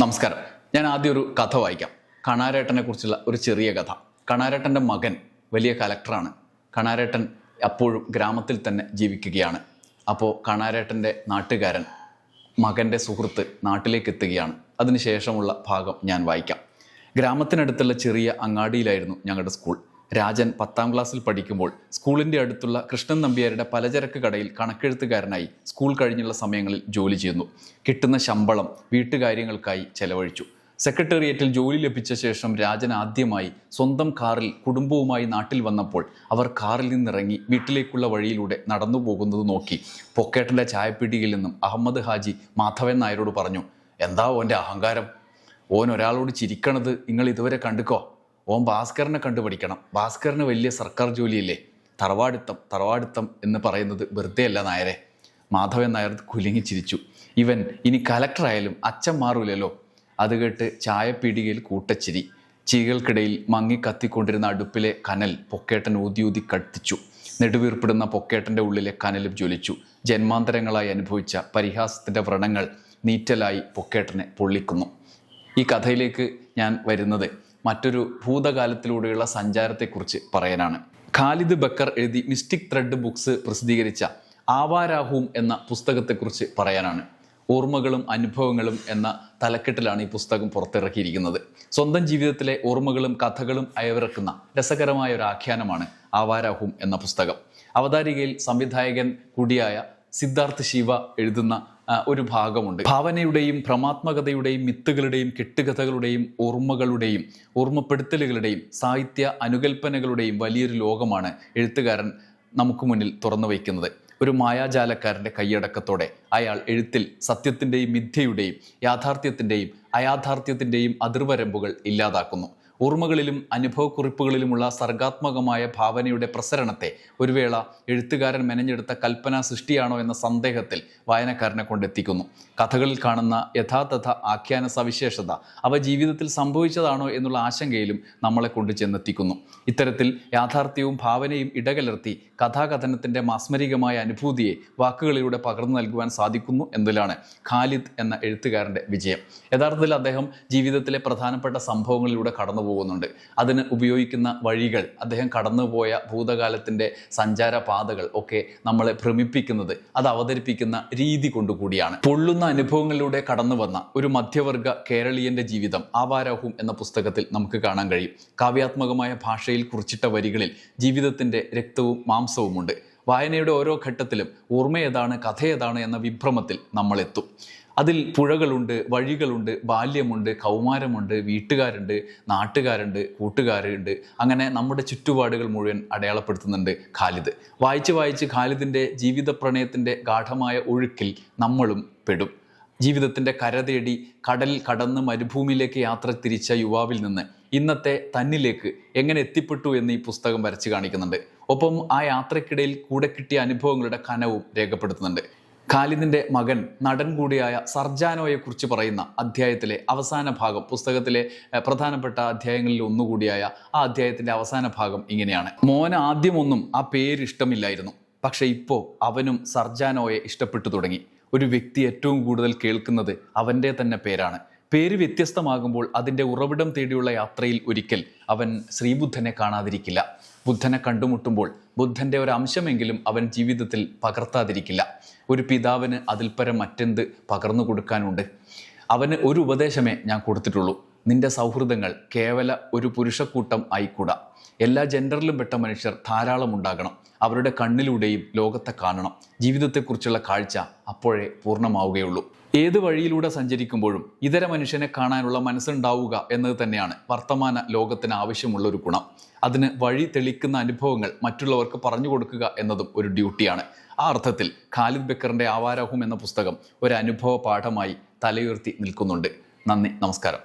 നമസ്കാരം. ഞാൻ ആദ്യം ഒരു കഥ വായിക്കാം. കണാരേട്ടനെ കുറിച്ചുള്ള ഒരു ചെറിയ കഥ. കണാരേട്ടന്റെ മകൻ വലിയ കലക്ടറാണ്. കണാരേട്ടൻ അപ്പോഴും ഗ്രാമത്തിൽ തന്നെ ജീവിക്കുകയാണ്. അപ്പോൾ കണാരേട്ടന്റെ നാട്ടുകാരൻ മകന്റെ സുഹൃത്ത് നാട്ടിലേക്ക് എത്തുകയാണ്. അതിനുശേഷമുള്ള ഭാഗം ഞാൻ വായിക്കാം. ഗ്രാമത്തിനടുത്തുള്ള ചെറിയ അങ്ങാടിയിലായിരുന്നു ഞങ്ങളുടെ സ്കൂൾ. രാജൻ പത്താം ക്ലാസ്സിൽ പഠിക്കുമ്പോൾ സ്കൂളിന്റെ അടുത്തുള്ള കൃഷ്ണൻ നമ്പ്യാരുടെ പലചരക്ക് കടയിൽ കണക്കെഴുത്തുകാരനായി സ്കൂൾ കഴിഞ്ഞുള്ള സമയങ്ങളിൽ ജോലി ചെയ്യുന്നു. കിട്ടുന്ന ശമ്പളം വീട്ടുകാര്യങ്ങൾക്കായി ചെലവഴിച്ചു. സെക്രട്ടേറിയറ്റിൽ ജോലി ലഭിച്ച ശേഷം രാജൻ ആദ്യമായി സ്വന്തം കാറിൽ കുടുംബവുമായി നാട്ടിൽ വന്നപ്പോൾ അവർ കാറിൽ നിന്നിറങ്ങി വീട്ടിലേക്കുള്ള വഴിയിലൂടെ നടന്നു പോകുന്നത് നോക്കി. പൊക്കേട്ടന്റെ ചായപ്പീടികയിൽ നിന്നും അഹമ്മദ് ഹാജി മാധവൻ നായരോട് പറഞ്ഞു എന്താ ഓന്റെ അഹങ്കാരം? ഓൻ ഒരാളോട് ചിരിക്കണത് നിങ്ങൾ ഇതുവരെ കണ്ടുക്കോ? ഓൻ ഭാസ്കറിനെ കണ്ടുപിടിക്കണം. ഭാസ്കറിന് വലിയ സർക്കാർ ജോലിയില്ലേ? തറവാടിത്തം തറവാടിത്തം എന്ന് പറയുന്നത് വെറുതെ അല്ല നായരെ. മാധവൻ നായർ കുലുങ്ങി ചിരിച്ചു. ഇവൻ ഇനി കലക്ടറായാലും അച്ഛൻ മാറൂലല്ലോ. അത് കേട്ട് ചായപ്പീടികയിൽ കൂട്ടച്ചിരി. ചീകൾക്കിടയിൽ മങ്ങി കത്തിക്കൊണ്ടിരുന്ന അടുപ്പിലെ കനൽ പൊക്കേട്ടൻ ഊതി ഊതി കത്തിച്ചു. നെടുവീർപ്പിടുന്ന പൊക്കേട്ടന്റെ ഉള്ളിലെ കനലും ജ്വലിച്ചു. ജന്മാന്തരങ്ങളായി അനുഭവിച്ച പരിഹാസത്തിന്റെ വ്രണങ്ങൾ നീറ്റലായി പൊക്കേട്ടനെ പൊള്ളിക്കുന്നു. ഈ കഥയിലേക്ക് ഞാൻ വരുന്നത് മറ്റൊരു ഭൂതകാലത്തിലൂടെയുള്ള സഞ്ചാരത്തെക്കുറിച്ച് പറയാനാണ്. ഖാലിദ് ബക്കർ എഴുതി മിസ്റ്റിക് ത്രെഡ് ബുക്സ് പ്രസിദ്ധീകരിച്ച ആവാരാഹൂം എന്ന പുസ്തകത്തെക്കുറിച്ച് പറയാനാണ്. ഓർമ്മകളും അനുഭവങ്ങളും എന്ന തലക്കെട്ടിലാണ് ഈ പുസ്തകം പുറത്തിറക്കിയിരിക്കുന്നത്. സ്വന്തം ജീവിതത്തിലെ ഓർമ്മകളും കഥകളും അയവിറക്കുന്ന രസകരമായ ഒരു ആഖ്യാനമാണ് ആവാരാഹൂം എന്ന പുസ്തകം. അവതാരികയിൽ സംവിധായകൻ കൂടിയായ സിദ്ധാർത്ഥ് ശിവ എഴുതുന്ന ഒരു ഭാഗമുണ്ട്. ഭാവനയുടെയും ഭ്രമാത്മകതയുടെയും മിത്തുകളുടെയും കെട്ടുകഥകളുടെയും ഓർമ്മകളുടെയും ഓർമ്മപ്പെടുത്തലുകളുടെയും സാഹിത്യ അനുകൽപ്പനകളുടെയും വലിയൊരു ലോകമാണ് എഴുത്തുകാരൻ നമുക്ക് മുന്നിൽ തുറന്നു വയ്ക്കുന്നത്. ഒരു മായാജാലക്കാരന്റെ കൈയടക്കത്തോടെ അയാൾ എഴുത്തിൽ സത്യത്തിന്റെയും മിഥ്യയുടെയും യാഥാർത്ഥ്യത്തിന്റെയും അയാഥാർത്ഥ്യത്തിന്റെയും അതിർവരമ്പുകൾ ഇല്ലാതാക്കുന്നു. ഓർമ്മകളിലും അനുഭവക്കുറിപ്പുകളിലുമുള്ള സർഗാത്മകമായ ഭാവനയുടെ പ്രസരണത്തെ ഒരു വേള എഴുത്തുകാരൻ മെനഞ്ഞെടുത്ത കൽപ്പന സൃഷ്ടിയാണോ എന്ന സന്ദേഹത്തിൽ വായനക്കാരനെ കൊണ്ടെത്തിക്കുന്നു. കഥകളിൽ കാണുന്ന യഥാതഥ ആഖ്യാന സവിശേഷത അവ ജീവിതത്തിൽ സംഭവിച്ചതാണോ എന്നുള്ള ആശങ്കയിലും നമ്മളെ കൊണ്ട് ചെന്നെത്തിക്കുന്നു. ഇത്തരത്തിൽ യാഥാർത്ഥ്യവും ഭാവനയും ഇടകലർത്തി കഥാകഥനത്തിന്റെ മാസ്മരികമായ അനുഭൂതിയെ വാക്കുകളിലൂടെ പകർന്നു നൽകുവാൻ സാധിക്കുന്നു എന്നതിലാണ് ഖാലിദ് എന്ന എഴുത്തുകാരന്റെ വിജയം. യഥാർത്ഥത്തിൽ അദ്ദേഹം ജീവിതത്തിലെ പ്രധാനപ്പെട്ട സംഭവങ്ങളിലൂടെ കടന്നു പോകുന്നുണ്ട്. അതിന് ഉപയോഗിക്കുന്ന വഴികൾ അദ്ദേഹം കടന്നുപോയ ഭൂതകാലത്തിന്റെ സഞ്ചാരപാതകൾ ഒക്കെ നമ്മളെ ഭ്രമിപ്പിക്കുന്നത് അത് അവതരിപ്പിക്കുന്ന രീതി കൊണ്ടുകൂടിയാണ്. പൊള്ളുന്ന അനുഭവങ്ങളിലൂടെ കടന്നു വന്ന ഒരു മധ്യവർഗ കേരളീയന്റെ ജീവിതം ആവാരാഹും എന്ന പുസ്തകത്തിൽ നമുക്ക് കാണാൻ കഴിയും. കാവ്യാത്മകമായ ഭാഷയിൽ കുറിച്ചിട്ട വരികളിൽ ജീവിതത്തിന്റെ രക്തവും മാംസവുമുണ്ട്. വായനയുടെ ഓരോ ഘട്ടത്തിലും ഓർമ്മ ഏതാണ് കഥ ഏതാണ് എന്ന വിഭ്രമത്തിൽ നമ്മളെത്തും. അതിൽ പുഴകളുണ്ട് വഴികളുണ്ട് ബാല്യമുണ്ട് കൗമാരമുണ്ട് വീട്ടുകാരുണ്ട് നാട്ടുകാരുണ്ട് കൂട്ടുകാരുണ്ട്. അങ്ങനെ നമ്മുടെ ചുറ്റുപാടുകൾ മുഴുവൻ അടയാളപ്പെടുത്തുന്നുണ്ട് ഖാലിദ്. വായിച്ച് വായിച്ച് ഖാലിദിന്റെ ജീവിത പ്രണയത്തിന്റെ ഗാഠമായ ഒഴുക്കിൽ നമ്മളും പെടും. ജീവിതത്തിന്റെ കരതേടി കടൽ കടന്ന് മരുഭൂമിയിലേക്ക് യാത്ര തിരിച്ച യുവാവിൽ നിന്ന് ഇന്നത്തെ തന്നിലേക്ക് എങ്ങനെ എത്തിപ്പെട്ടു എന്ന് ഈ പുസ്തകം വരച്ച് കാണിക്കുന്നുണ്ട്. ഒപ്പം ആ യാത്രക്കിടയിൽ കൂടെ കിട്ടിയ അനുഭവങ്ങളുടെ കനവും രേഖപ്പെടുത്തുന്നുണ്ട്. ഖാലിദിന്റെ മകൻ നടൻ കൂടിയായ സർജാനോയെ കുറിച്ച് പറയുന്ന അധ്യായത്തിലെ അവസാന ഭാഗം പുസ്തകത്തിലെ പ്രധാനപ്പെട്ട അധ്യായങ്ങളിൽ ഒന്നുകൂടിയായ ആ അധ്യായത്തിന്റെ അവസാന ഭാഗം ഇങ്ങനെയാണ്. മോന് ആദ്യമൊന്നും ആ പേര് ഇഷ്ടമില്ലായിരുന്നു. പക്ഷെ ഇപ്പോൾ അവനും സർജാനോയെ ഇഷ്ടപ്പെട്ടു തുടങ്ങി. ഒരു വ്യക്തി ഏറ്റവും കൂടുതൽ കേൾക്കുന്നത് അവന്റെ തന്നെ പേരാണ്. പേര് വ്യത്യസ്തമാകുമ്പോൾ അതിന്റെ ഉറവിടം തേടിയുള്ള യാത്രയിൽ ഒരിക്കൽ അവൻ ശ്രീബുദ്ധനെ കാണാതിരിക്കില്ല. ബുദ്ധനെ കണ്ടുമുട്ടുമ്പോൾ ബുദ്ധന്റെ ഒരു അംശമെങ്കിലും അവൻ ജീവിതത്തിൽ പകർത്താതിരിക്കില്ല. ഒരു പിതാവിന് അതിൽപ്പരം പരം മറ്റെന്ത് പകർന്നു കൊടുക്കാനുണ്ട്? അവന് ഒരു ഉപദേശമേ ഞാൻ കൊടുത്തിട്ടുള്ളൂ. നിന്റെ സൗഹൃദങ്ങൾ കേവല ഒരു പുരുഷക്കൂട്ടം ആയിക്കൂടാ. എല്ലാ ജെൻഡറിലും പെട്ട മനുഷ്യർ ധാരാളം ഉണ്ടാകണം. അവരുടെ കണ്ണിലൂടെയും ലോകത്തെ കാണണം. ജീവിതത്തെക്കുറിച്ചുള്ള കാഴ്ച അപ്പോഴേ പൂർണമാവുകയുള്ളൂ. ഏത് വഴിയിലൂടെ സഞ്ചരിക്കുമ്പോഴും ഇതര മനുഷ്യനെ കാണാനുള്ള മനസ്സുണ്ടാവുക എന്നത് തന്നെയാണ് വർത്തമാന ലോകത്തിന് ആവശ്യമുള്ള ഒരു ഗുണം. അതിന് വഴി തെളിക്കുന്ന അനുഭവങ്ങൾ മറ്റുള്ളവർക്ക് പറഞ്ഞു കൊടുക്കുക എന്നതും ഒരു ഡ്യൂട്ടിയാണ്. ആ അർത്ഥത്തിൽ ഖാലിദ് ബക്കറിന്റെ ആവാരാഹും എന്ന പുസ്തകം ഒരു അനുഭവ പാഠമായി തലയുയർത്തി നിൽക്കുന്നുണ്ട്. നന്ദി നമസ്കാരം.